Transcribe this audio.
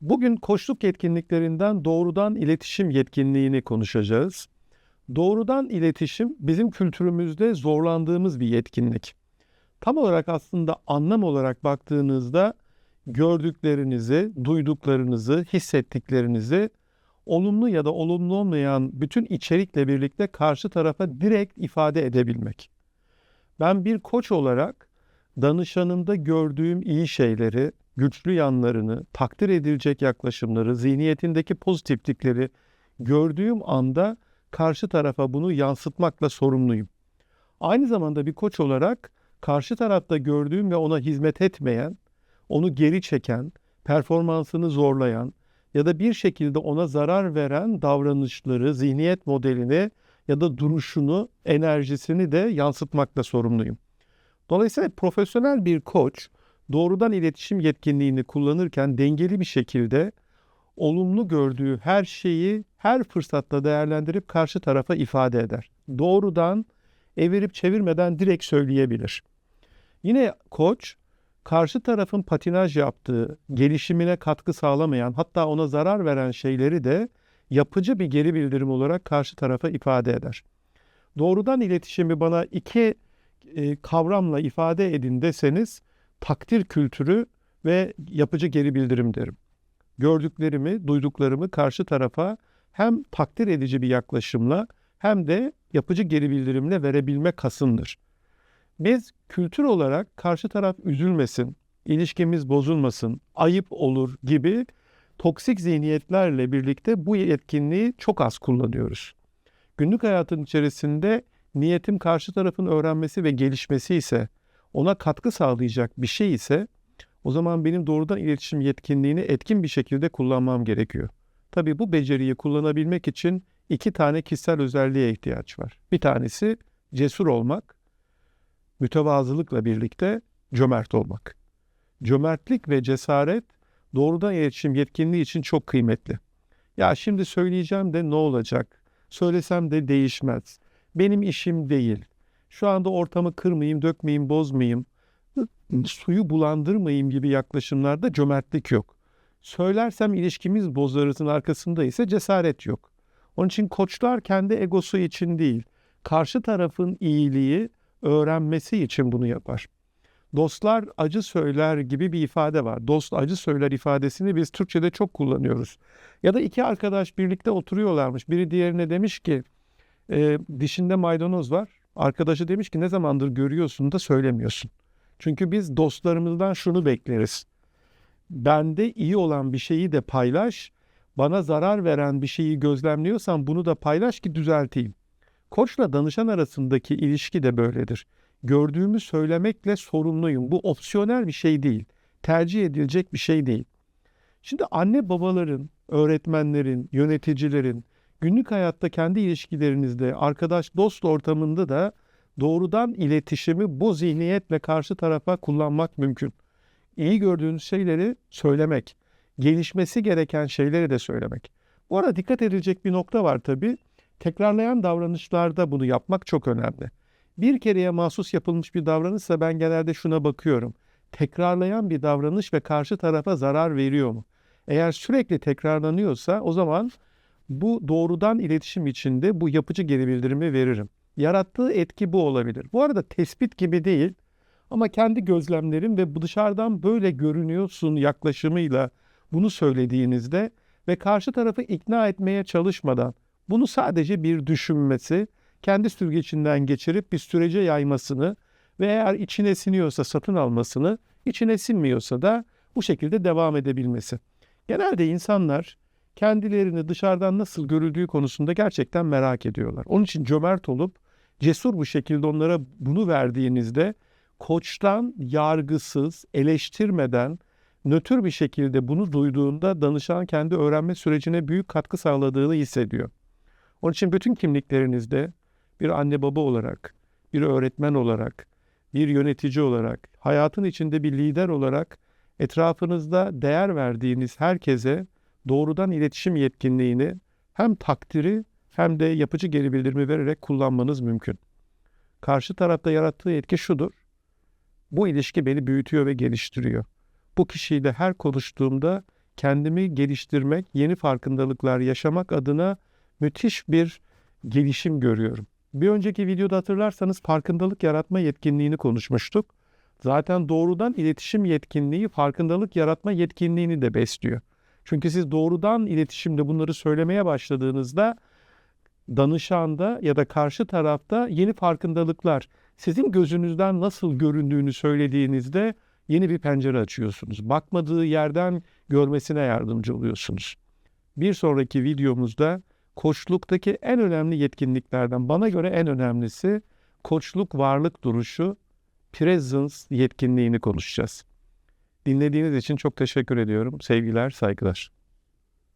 Bugün koçluk yetkinliklerinden doğrudan iletişim yetkinliğini konuşacağız. Doğrudan iletişim bizim kültürümüzde zorlandığımız bir yetkinlik. Tam olarak aslında anlam olarak baktığınızda gördüklerinizi, duyduklarınızı, hissettiklerinizi olumlu ya da olumlu olmayan bütün içerikle birlikte karşı tarafa direkt ifade edebilmek. Ben bir koç olarak danışanımda gördüğüm iyi şeyleri, güçlü yanlarını, takdir edilecek yaklaşımları, zihniyetindeki pozitiflikleri gördüğüm anda karşı tarafa bunu yansıtmakla sorumluyum. Aynı zamanda bir koç olarak karşı tarafta gördüğüm ve ona hizmet etmeyen, onu geri çeken, performansını zorlayan ya da bir şekilde ona zarar veren davranışları, zihniyet modelini ya da duruşunu, enerjisini de yansıtmakla sorumluyum. Dolayısıyla profesyonel bir koç doğrudan iletişim yetkinliğini kullanırken dengeli bir şekilde olumlu gördüğü her şeyi her fırsatta değerlendirip karşı tarafa ifade eder. Doğrudan evirip çevirmeden direkt söyleyebilir. Yine koç karşı tarafın patinaj yaptığı, gelişimine katkı sağlamayan, hatta ona zarar veren şeyleri de yapıcı bir geri bildirim olarak karşı tarafa ifade eder. Doğrudan iletişimi bana iki e, kavramla ifade edin deseniz takdir kültürü ve yapıcı geri bildirim derim. Gördüklerimi, duyduklarımı karşı tarafa hem takdir edici bir yaklaşımla hem de yapıcı geri bildirimle verebilme kasındır. Biz kültür olarak karşı taraf üzülmesin, ilişkimiz bozulmasın, ayıp olur gibi toksik zihniyetlerle birlikte bu yetkinliği çok az kullanıyoruz. Günlük hayatın içerisinde niyetim karşı tarafın öğrenmesi ve gelişmesi ise, ona katkı sağlayacak bir şey ise o zaman benim doğrudan iletişim yetkinliğini etkin bir şekilde kullanmam gerekiyor. Tabii bu beceriyi kullanabilmek için iki tane kişisel özelliğe ihtiyaç var. Bir tanesi cesur olmak, mütevazılıkla birlikte cömert olmak. Cömertlik ve cesaret doğrudan iletişim yetkinliği için çok kıymetli. Ya şimdi söyleyeceğim de ne olacak? Söylesem de değişmez. Benim işim değil. Şu anda ortamı kırmayayım, dökmeyeyim, bozmayayım, suyu bulandırmayayım gibi yaklaşımlarda cömertlik yok. Söylersem ilişkimiz bozarızın arkasında ise cesaret yok. Onun için koçlar kendi egosu için değil, karşı tarafın iyiliği öğrenmesi için bunu yapar. Dostlar acı söyler gibi bir ifade var. Dost acı söyler ifadesini biz Türkçe'de çok kullanıyoruz. Ya da iki arkadaş birlikte oturuyorlarmış. Biri diğerine demiş ki e, dişinde maydanoz var. Arkadaşı demiş ki ne zamandır görüyorsun da söylemiyorsun. Çünkü biz dostlarımızdan şunu bekleriz. Bende iyi olan bir şeyi de paylaş. Bana zarar veren bir şeyi gözlemliyorsan bunu da paylaş ki düzelteyim. Koçla danışan arasındaki ilişki de böyledir. Gördüğümü söylemekle sorumluyum. Bu opsiyonel bir şey değil. Tercih edilecek bir şey değil. Şimdi anne babaların, öğretmenlerin, yöneticilerin günlük hayatta kendi ilişkilerinizde, arkadaş dost ortamında da doğrudan iletişimi bu zihniyetle karşı tarafa kullanmak mümkün. İyi gördüğünüz şeyleri söylemek, gelişmesi gereken şeyleri de söylemek. Bu arada dikkat edilecek bir nokta var tabii. Tekrarlayan davranışlarda bunu yapmak çok önemli. Bir kereye mahsus yapılmış bir davranışsa ben genelde şuna bakıyorum. Tekrarlayan bir davranış ve karşı tarafa zarar veriyor mu? Eğer sürekli tekrarlanıyorsa o zaman bu doğrudan iletişim içinde bu yapıcı geri bildirimi veririm. Yarattığı etki bu olabilir. Bu arada tespit gibi değil ama kendi gözlemlerim ve dışarıdan böyle görünüyorsun yaklaşımıyla bunu söylediğinizde ve karşı tarafı ikna etmeye çalışmadan bunu sadece bir düşünmesi, kendi süzgecinden geçirip bir sürece yaymasını ve eğer içine siniyorsa satın almasını, içine sinmiyorsa da bu şekilde devam edebilmesi. Genelde insanlar kendilerini dışarıdan nasıl görüldüğü konusunda gerçekten merak ediyorlar. Onun için cömert olup cesur bu şekilde onlara bunu verdiğinizde koçtan yargısız, eleştirmeden, nötr bir şekilde bunu duyduğunda danışan kendi öğrenme sürecine büyük katkı sağladığını hissediyor. Onun için bütün kimliklerinizde bir anne baba olarak, bir öğretmen olarak, bir yönetici olarak, hayatın içinde bir lider olarak etrafınızda değer verdiğiniz herkese doğrudan iletişim yetkinliğini hem takdiri hem de yapıcı geri bildirimi vererek kullanmanız mümkün. Karşı tarafta yarattığı etki şudur. Bu ilişki beni büyütüyor ve geliştiriyor. Bu kişiyle her konuştuğumda kendimi geliştirmek, yeni farkındalıklar yaşamak adına müthiş bir gelişim görüyorum. Bir önceki videoda hatırlarsanız farkındalık yaratma yetkinliğini konuşmuştuk. Zaten doğrudan iletişim yetkinliği farkındalık yaratma yetkinliğini de besliyor. Çünkü siz doğrudan iletişimde bunları söylemeye başladığınızda danışanda ya da karşı tarafta yeni farkındalıklar, sizin gözünüzden nasıl göründüğünü söylediğinizde yeni bir pencere açıyorsunuz. Bakmadığı yerden görmesine yardımcı oluyorsunuz. Bir sonraki videomuzda koçluktaki en önemli yetkinliklerden bana göre en önemlisi koçluk varlık duruşu presence yetkinliğini konuşacağız. Dinlediğiniz için çok teşekkür ediyorum. Sevgiler, saygılar.